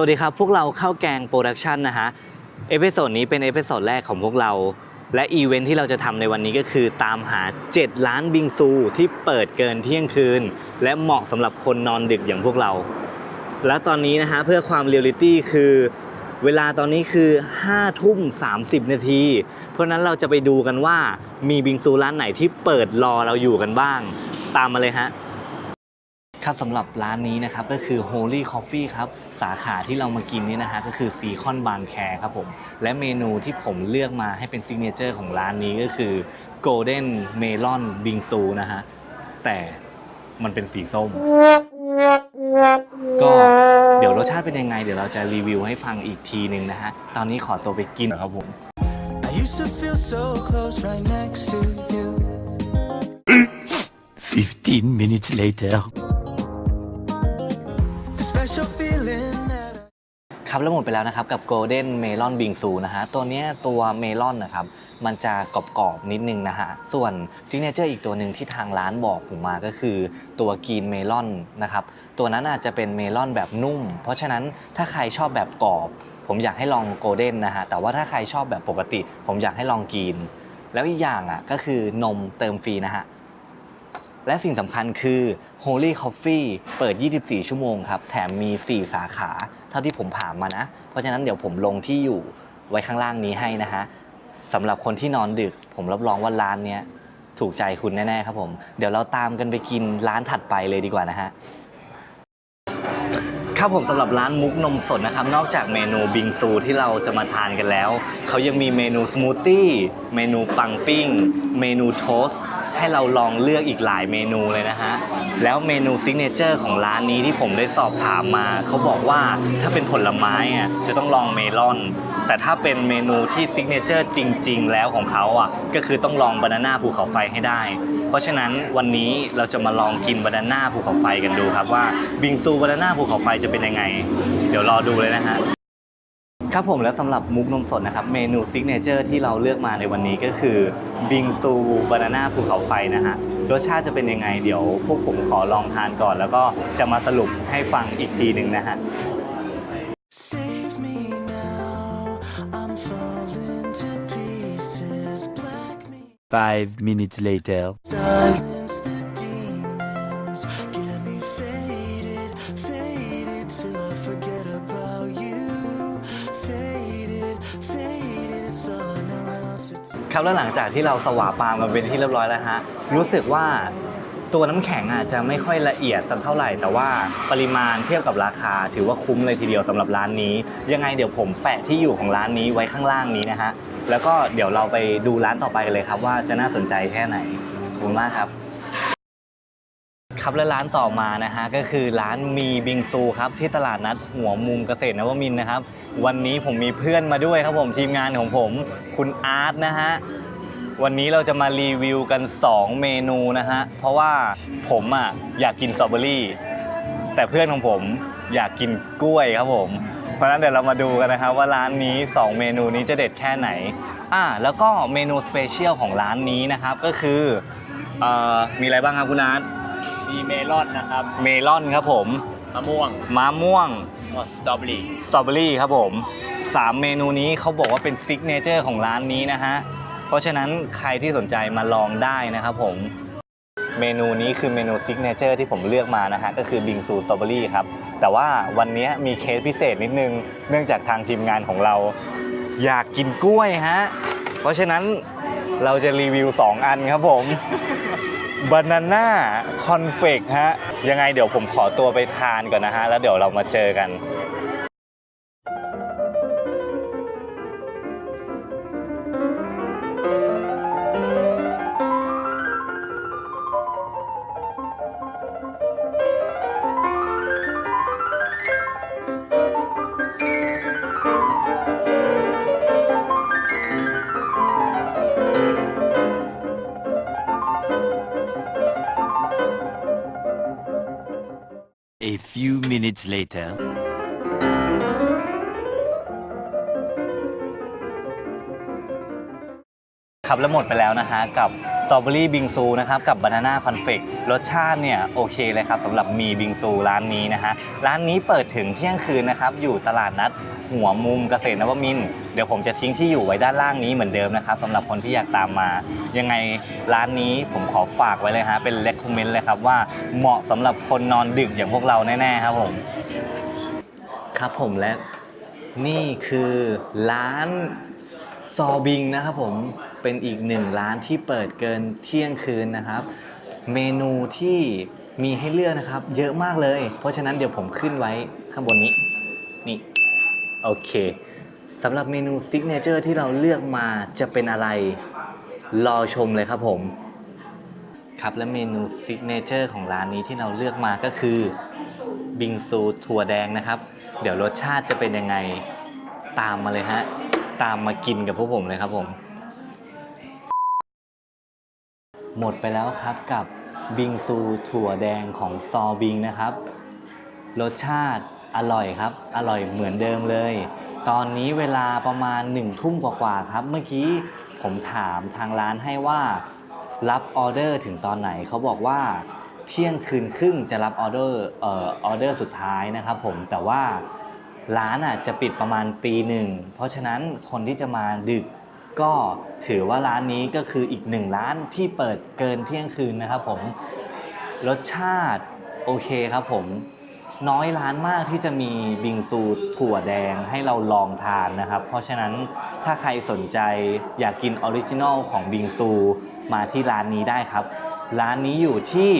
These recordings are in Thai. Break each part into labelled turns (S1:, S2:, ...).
S1: วัสดีครับ พวกเราเข้าแกงโปรดักชันนะฮะ เอพิโซดนี้เป็นเอพิโซดแรกของพวกเรา และอีเวนท์ที่เราจะทำในวันนี้ก็คือตามหา 7 ล้านบิงซูที่เปิดเกินเที่ยงคืน และเหมาะสำหรับคนนอนดึกอย่างพวกเรา และตอนนี้นะฮะ เพื่อความเรียลลิตี้คือเวลาตอนนี้คือ5ทุ่ม30 นาที เพราะฉะนั้นเราจะไปดูกันว่ามีบิงซูร้านไหนที่เปิดรอเราอยู่กันบ้าง ตามมาเลยฮะ ครับสำหรับร้านนี้นะครับก็คือ Holy Coffee ครับสาขาที่เรามากินนี่นะฮะก็คือซีคอนบานแคร์ครับผมและเมนูที่ผมเลือกมาให้เป็นซิกเนเจอร์ของร้านนี้ก็คือ Golden Melon Bingsu นะฮะแต่มันเป็นสีส้ม ก็เดี๋ยวรสชาติเป็นยังไง เดี๋ยวเราจะรีวิวให้ฟังอีกทีหนึ่งนะฮะตอนนี้ขอตัวไปกินนะครับผม
S2: I used to feel so close right next to you.
S3: 15 minutes later.
S1: ครับแล้วหมดไปแล้วนะครับกับ Golden Melon Bingsu นะฮะตัวนี้ตัวเมลอนนะครับมันจะกรอบๆนิดนึงนะฮะส่วนซิกเนเจอร์อีกตัวหนึ่งที่ทางร้านบอกผมมาก็คือตัวกรีนเมลอนนะครับตัวนั้นอาจจะเป็นเมลอนแบบนุ่ม เพราะฉะนั้นถ้าใครชอบแบบกรอบ ผมอยากให้ลองโกลเด้นนะฮะแต่ว่าถ้าใครชอบแบบปกติ ผมอยากให้ลองกรีน แล้วอีกอย่างอะก็คือนมเติมฟรีนะฮะ และสิ่งสำคัญคือ Holy Coffee เปิด 24 ชั่วโมงครับ แถมมี 4 สาขา เท่าที่ผมผ่านมานะ เพราะฉะนั้นเดี๋ยวผมลงที่อยู่ไว้ข้างล่างนี้ให้นะฮะสำหรับคนที่นอนดึก ผมรับรองว่าร้านเนี้ยถูกใจคุณแน่ ๆ ครับผม เดี๋ยวเราตามกันไปกินร้านถัดไปเลยดีกว่านะฮะ ครับผมสำหรับร้านมุกนมสดนะครับ นอกจากเมนูบิงซูที่เราจะมาทานกันแล้ว เขายังมีเมนูสมูทตี้ เมนูปังปิ้ง เมนูโทสต์ ให้เราลองเลือกอีกหลายเมนูเลยนะฮะ แล้วเมนูซิกเนเจอร์ของร้านนี้ที่ผมได้สอบถามมา เขาบอกว่าถ้าเป็นผลไม้อะจะต้องลองเมลอน แต่ถ้าเป็นเมนูที่ซิกเนเจอร์จริง ๆ แล้วของเขาอะก็คือต้องลองบานาน่าภูเขาไฟให้ได้ เพราะฉะนั้นวันนี้เราจะมาลองกินบานาน่าภูเขาไฟกันดูครับว่าบิงซูบานาน่าภูเขาไฟจะเป็นยังไง เดี๋ยวรอดูเลยนะฮะ ครับผมแล้วสำหรับมุกนมสดนะครับ เมนูซิกเนเจอร์ที่เราเลือกมาในวันนี้ก็คือบิงซูบานาน่าภูเขาไฟนะฮะรสชาติจะเป็นยังไงเดี๋ยวพวกผมขอลองทานก่อน แล้วก็จะมาสรุปให้ฟังอีกทีหนึ่งนะฮะ
S2: save me now. I'm falling to pieces. Black me.
S3: Five minutes later.
S1: ครับแล้วหลังจากที่เราสวาปามกันเป็นที่เรียบร้อยแล้วฮะรู้สึกว่าตัวน้ำแข็งอาจจะไม่ค่อยละเอียดสักเท่าไหร่ แต่ว่าปริมาณเทียบกับราคา ถือว่าคุ้มเลยทีเดียวสำหรับร้านนี้ ยังไงเดี๋ยวผมแปะที่อยู่ของร้านนี้ไว้ข้างล่างนี้นะฮะแล้วก็เดี๋ยวเราไปดูร้านต่อไปกันเลยครับ ว่าจะน่าสนใจแค่ไหนขอบคุณมากครับ ครับและร้านต่อมานะฮะก็คือร้านมีบิงซูครับที่ตลาดนัดหัวมุมเกษตรนวมินทร์นะครับ วันนี้ผมมีเพื่อนมาด้วยครับผมทีมงานของผมคุณอาร์ตนะฮะวันนี้เราจะมารีวิวกัน 2 เมนูนะฮะเพราะว่าผมอะอยากกินสตรอเบอรี่แต่เพื่อนของผมอยากกินกล้วยครับผมเพราะนั้นเดี๋ยวเรามาดูกันนะครับว่าร้านนี้ 2 เมนูนี้จะเด็ดแค่ไหนอ่าแล้วก็เมนูสเปเชียลของร้านนี้นะครับก็คืออมีอะไรบ้างครับคุณอาร์ต
S4: มีเมลอนนะครับ
S1: เมลอนครับผม
S4: มะม่วง
S1: มะม่วง
S4: สตรอเบอรี่
S1: สตรอเบอรี่ครับผมสามเมนูนี้เขาบอกว่าเป็นซิกเนเจอร์ของร้านนี้นะฮะเพราะฉะนั้นใครที่สนใจมาลองได้นะครับผมเมนูนี้คือเมนูซิกเนเจอร์ที่ผมเลือกมานะฮะก็คือบิงซูสตรอเบอรี่ครับแต่ว่าวันนี้มีเคสพิเศษนิดนึง เนื่องจากทางทีมงานของเรา อยากกินกล้วยฮะเพราะฉะนั้นเราจะรีวิว 2 อันครับผม บานาน่าคอนเฟกฮะ ยังไงเดี๋ยวผมขอตัวไปทานก่อนนะฮะ แล้วเดี๋ยวเรามาเจอกัน
S3: later.
S1: ครับแล้วหมดไปแล้วนะฮะกับสตรอเบอรี่บิงซูนะครับกับบานาน่าคอนเฟกรสชาติเนี่ยโอเคเลยครับสำหรับมีบิงซูร้านนี้นะฮะร้านนี้เปิดถึงเที่ยงคืนนะครับอยู่ตลาดนัดหัวมุมเกษตรนวมินเดี๋ยวผมจะทิ้งที่อยู่ไว้ด้านล่างนี้เหมือนเดิมนะครับสำหรับคนที่อยากตามมา ยังไงร้านนี้ผมขอฝากไว้เลยฮะเป็นเลคคอมเมนต์เลยครับว่าเหมาะสำหรับคนนอนดึกอย่างพวกเราแน่ๆครับผมครับผมและนี่คือร้านซอบิงนะครับผม เป็นอีกหนึ่งร้านที่เปิดเกินเที่ยงคืนนะครับ เมนูที่มีให้เลือกนะครับ เยอะมากเลย เพราะฉะนั้นเดี๋ยวผมขึ้นไว้ข้างบนนี้ นี่ โอเคสำหรับเมนูซิกเนเจอร์ที่เราเลือกมาจะเป็นอะไร รอชมเลยครับผม ครับและเมนูซิกเนเจอร์ของร้านนี้ที่เราเลือกมาก็คือบิงซูถั่วแดงนะครับ เดี๋ยวรสชาติจะเป็นยังไง ตามมาเลยฮะ ตามมากินกับพวกผมเลยครับผม หมดไปแล้วครับกับบิงซูถั่วแดงของซอบิงนะครับ รสชาติอร่อยครับ อร่อยเหมือนเดิมเลย ตอนนี้เวลาประมาณ1นึ่ทุ่มกว่าๆครับ เมื่อกี้ผมถามทางร้านให้ว่า รับออเดอร์ถึงตอนไหนเขาบอกว่าเที่ยงคืนครึ่งจะรับออเดอร์เอ่อออเดอร์สุดท้ายนะครับผมแต่ว่าร้านอะจะปิดประมาณปีหนึ่งเพราะฉะนั้นคนที่จะมาดึก ก็ถือว่าร้านนี้ก็คืออีกหนึ่งร้านที่เปิดเกินเที่ยงคืนนะครับผมรสชาติโอเคครับผมน้อยร้านมากที่จะมีบิงซูถั่วแดงให้เราลองทานนะครับ เพราะฉะนั้นถ้าใครสนใจอยากกินออริจินอลของบิงซูมาที่ร้านนี้ได้ครับ ร้านนี้อยู่ที่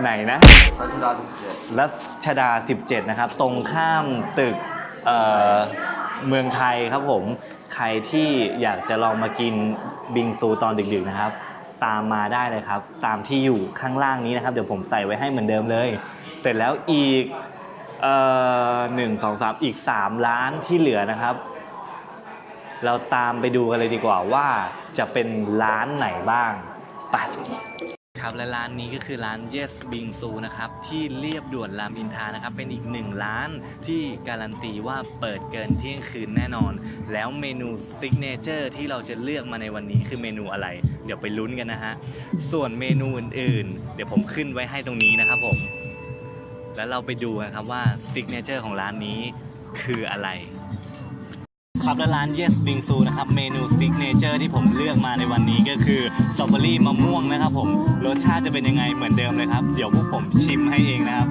S1: ไหนนะรัชดา17รัชดา 17 นะครับ ตรงข้ามตึกเเมืองไทยครับผม ใครที่อยากจะลองมากินบิงซูตอนดึกๆนะครับ ตามมาได้เลยครับ ตามที่อยู่ข้างล่างนี้นะครับ เดี๋ยวผมใส่ไว้ให้เหมือนเดิมเลย เสร็จแล้วอีกเอ่อหนึ่งสองสามอีก 3 ล้านที่เหลือนะครับ เราตามไปดูกันเลยดีกว่าว่าจะเป็นร้านไหนบ้างไป ครับและร้านนี้ก็คือร้าน Yes Bingsu นะครับที่เรียบด่วนรามอินทานะครับเป็นอีกหนึ่งร้านที่การันตีว่าเปิดเกินเที่ยงคืนแน่นอน แล้วเมนูซิกเนเจอร์ที่เราจะเลือกมาในวันนี้คือเมนูอะไร เดี๋ยวไปลุ้นกันนะฮะส่วนเมนูอื่นๆ เดี๋ยวผมขึ้นไว้ให้ตรงนี้นะครับผม แล้วเราไปดูกันครับว่าซิกเนเจอร์ของร้านนี้คืออะไร ครับและร้าน Yes Bingsu นะครับเมนูซิกเนเจอร์ที่ผมเลือกมาในวันนี้ก็คือสตรอเบอรี่มะม่วงนะครับผมรสชาติจะเป็นยังไงเหมือนเดิมเลยครับ เดี๋ยวพวกผมชิมให้เองนะครับ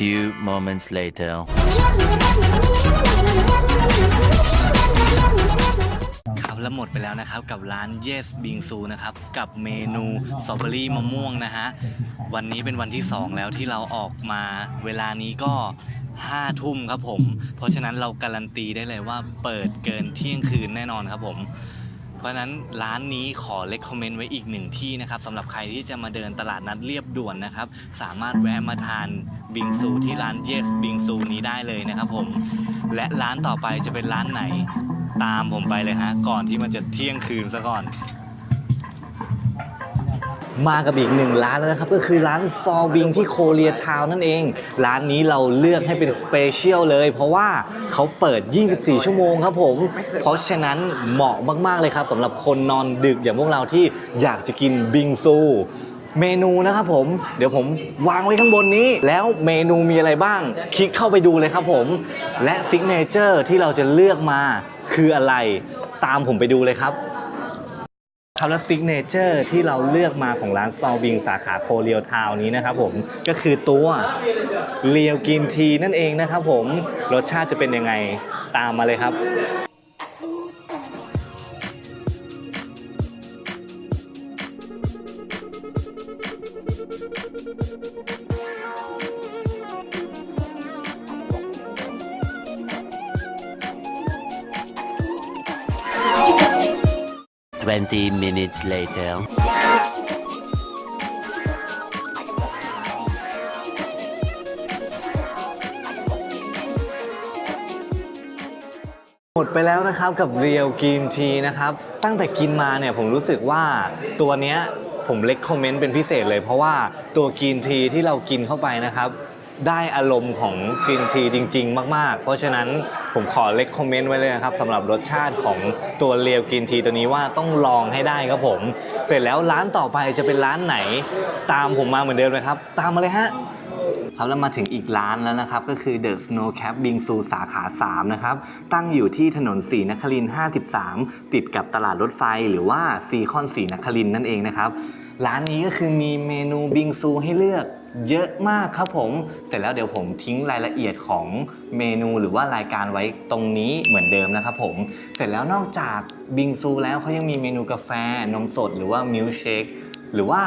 S3: few moments later.
S1: ครับแล้วหมดไปแล้วนะครับกับร้าน Yes Bingsu นะครับ กับเมนูสตรอเบอรี่มะม่วงนะฮะ วันนี้เป็นวันที่ 2 แล้วที่เราออกมาเวลานี้ก็5ทุ่มครับผม เพราะฉะนั้นเราการันตีได้เลยว่าเปิดเกินเที่ยงคืนแน่นอนครับผม เพราะนั้นร้านนี้ขอเล c กคอมเมนต์ไว้อีกหนึ่งที่นะครับสำหรับใครที่จะมาเดินตลาดนัดเรียบด่วนนะครับ สามารถแวะมาทานบิงซูที่ร้านเยสบิงซูนี้ได้เลยนะครับผม และร้านต่อไปจะเป็นร้านไหน ตามผมไปเลยฮะก่อนที่มันจะเที่ยงคืนซะก่อน มากับอีกหนึ่งร้านแล้วนะครับ ก็คือร้านซอบิงที่โคเรียทาวนั่นเอง ร้านนี้เราเลือกให้เป็นสเปเชียลเลย เพราะว่าเขาเปิด 24 ชั่วโมงครับผม เพราะฉะนั้นเหมาะมาก ๆ เลยครับสำหรับคนนอนดึกอย่างพวกเราที่อยากจะกินบิงซูเมนูนะครับผม เดี๋ยวผมวางไว้ข้างบนนี้ แล้วเมนูมีอะไรบ้าง คลิกเข้าไปดูเลยครับผม และซิกเนเจอร์ที่เราจะเลือกมาคืออะไร ตามผมไปดูเลยครับ ครับและซิกเนเจอร์ที่เราเลือกมาของร้านซอวิงสาขาโคเรียวทาวน์นี้นะครับผมก็คือตัวเรียวกินทีนั่นเองนะครับผมรสชาติจะเป็นยังไงตามมาเลยครับ
S3: 20 minutes later.
S1: หมดไปแล้วนะครับกับเรียวกินทีนะครับ ตั้งแต่กินมาเนี่ยผมรู้สึกว่าตัวเนี้ยผมเล็กคอมเมนต์เป็นพิเศษเลย เพราะว่าตัวกินทีที่เรากินเข้าไปนะครับ ได้อารมณ์ของกรีนทีจริง ๆ มาก ๆ เพราะฉะนั้นผมขอเล็กคอมเมนต์ไว้เลยนะครับสำหรับรสชาติของตัวเรียวกรีนทีตัวนี้ว่าต้องลองให้ได้ครับผม เสร็จแล้วร้านต่อไปจะเป็นร้านไหน ตามผมมาเหมือนเดิมเลยครับ ตามมาเลยฮะครับแล้วมาถึงอีกร้านแล้วนะครับ ก็คือ The Snow Cap Bingsu สาขา 3 นะครับ ตั้งอยู่ที่ถนนสีนคริน53 ติดกับตลาดรถไฟหรือว่าซีคอนสีนครินนั่นเองนะครับ ร้านนี้ก็คือมีเมนูบิงซูให้เลือกเยอะมากครับผมเสร็จแล้วเดี๋ยวผมทิ้งรายละเอียดของเมนูหรือว่ารายการไว้ตรงนี้เหมือนเดิมนะครับผมเสร็จแล้วนอกจากบิงซูแล้วเขายังมีเมนูกาแฟ นมสดหรือว่ามิลเชคหรือว่า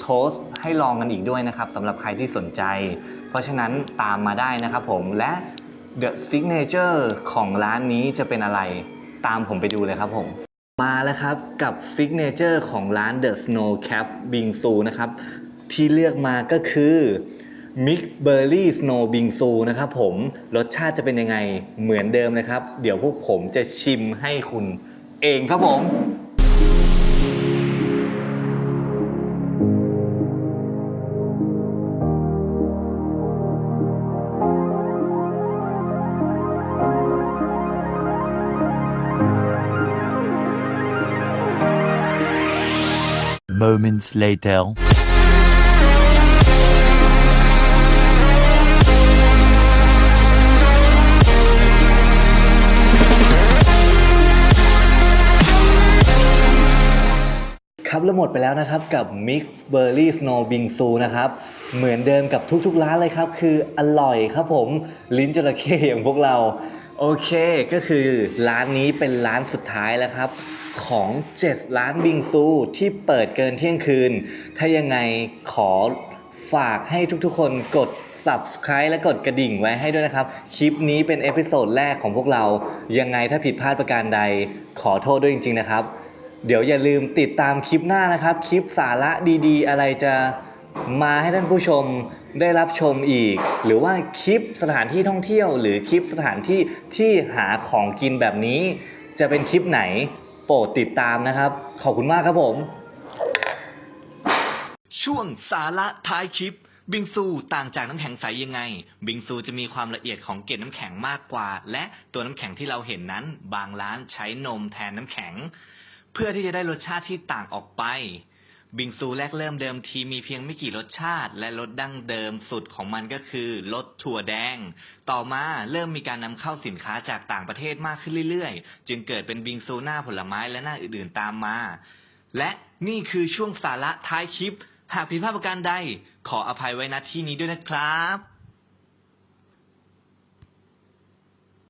S1: โทสต์ให้ลองกันอีกด้วยนะครับสำหรับใครที่สนใจ เพราะฉะนั้นตามมาได้นะครับผมและ The Signature ของร้านนี้จะเป็นอะไรตามผมไปดูเลยครับผม มาแล้วครับ กับสิกเนเจอร์ของร้าน The Snow Cap Bingsu นะครับ ที่เลือกมาก็คือ Mix Berry Snow Bingsu นะครับผมรสชาติจะเป็นยังไงเหมือนเดิมนะครับ เดี๋ยวพวกผมจะชิมให้คุณเองครับผม
S3: Moments later.
S1: ครับแล้วหมดไปแล้วนะครับกับ Mix Berry Snow Bingsu นะครับ เหมือนเดิมกับทุกๆร้านเลยครับ คืออร่อยครับผม ลิ้นจระเข้อย่างพวกเรา โอเค ก็คือร้านนี้เป็นร้านสุดท้ายแล้วครับ ของ7ร้านบิงซูที่เปิดเกินเที่ยงคืน ถ้ายังไงขอฝากให้ทุกๆคนกด subscribe และกดกระดิ่งไว้ให้ด้วยนะครับ คลิปนี้เป็นเอพิโซดแรกของพวกเรา ยังไงถ้าผิดพลาดประการใด ขอโทษด้วยจริง ๆ นะครับ เดี๋ยวอย่าลืมติดตามคลิปหน้านะครับ คลิปสาระดีๆ อะไรจะมาให้ท่านผู้ชมได้รับชมอีก หรือว่าคลิปสถานที่ท่องเที่ยว หรือคลิปสถานที่ที่หาของกินแบบนี้ จะเป็นคลิปไหน โปรดติดตามนะครับ ขอบคุณมากครับผม ช่วงสาระท้ายคลิป บิงซูต่างจากน้ำแข็งใสยังไง บิงซูจะมีความละเอียดของเกล็ดน้ำแข็งมากกว่า และตัวน้ำแข็งที่เราเห็นนั้น บางร้านใช้นมแทนน้ำแข็ง เพื่อที่จะได้รสชาติที่ต่างออกไป บิงซูแรกเริ่มเดิมทีมีเพียงไม่กี่รสชาติ และรสดั้งเดิมสุดของมันก็คือรสถั่วแดง ต่อมาเริ่มมีการนำเข้าสินค้าจากต่างประเทศมากขึ้นเรื่อยๆ จึงเกิดเป็นบิงซูหน้าผลไม้และหน้าอื่นๆตามมา และนี่คือช่วงสาระท้ายคลิป หากผิดพลาดประการใด ขออภัยไว้ณที่นี้ด้วยนะครับ